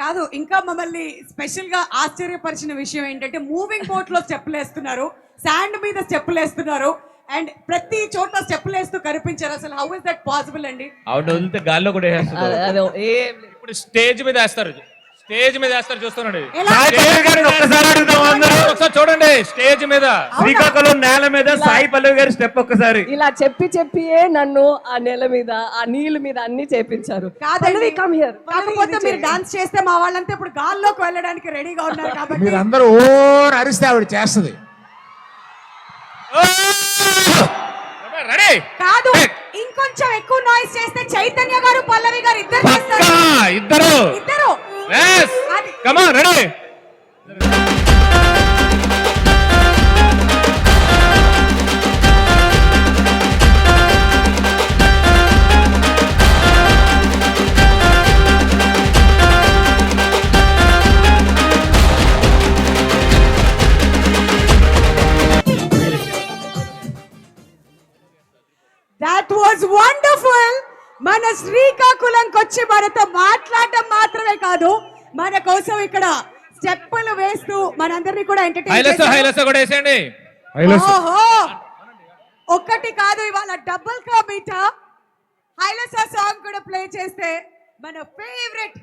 కాదు ఇంకా మమ్మల్ని స్పెషల్గా ఆశ్చర్యపరిచిన విషయం ఏంటంటే మూవింగ్ బోట్లో స్టెప్పులు వేస్తున్నారు శాండ్ మీద స్టెప్పులు వేస్తున్నారు అండ్ ప్రతి చోట స్టెప్పులు వేస్తూ కనిపించారు. అసలు హౌ ఇస్ దట్ పాసిబుల్ అండి? గాల్లో కూడా. ఇప్పుడు స్టేజ్ మీద వేస్తారు. స్టేజ్ మీద వేస్తారు చూస్తున్నాడు. ఎలా? సాయి పల్లవి గారిని ఒక్కసారి అడుగుదాం అందరూ. ఒకసారి చూడండి స్టేజ్ మీద. శ్రీకాకుళం నేల మీద సాయి పల్లవి గారి స్టెప్ ఒక్కసారి. ఇలా చెప్పి చెప్పియే నన్ను ఆ నెల మీద ఆ నీళ్ళ మీద అన్ని చేపించారు. కాదండి. కమ్ హియర్ కాకపోతే మీరు డాన్స్ చేస్తే మా వాళ్ళంతా ఇప్పుడు గాల్లోకి వెళ్ళడానికి రెడీగా ఉన్నారు కాబట్టి మీరందరూ ఓ అరిస్తే ఆవిడ చేస్తుంది. రెడీ. కాదు ఇంకొంచెం ఎక్కువ నాయిస్ చేస్తే చైతన్య గారు పల్లవి కమా రెడీ దాట్ వాజ్ వండర్ఫుల్ మన శ్రీకాకుళంకి వచ్చి మనతో మాట్లాడటం మాత్రమే కాదు. మన కోసం ఇక్కడ స్టెప్పులు వేస్తూ మనందరినీ కూడా ఎంటర్టైన్ హైలెస్ హైలెస్ కూడా వేసేయండి ఓహో! ఒక్కటి కాదు ఇవాళ డబుల్ కా మీటా హైలసా సాంగ్ కూడా ప్లే చేస్తే మన ఫేవరెట్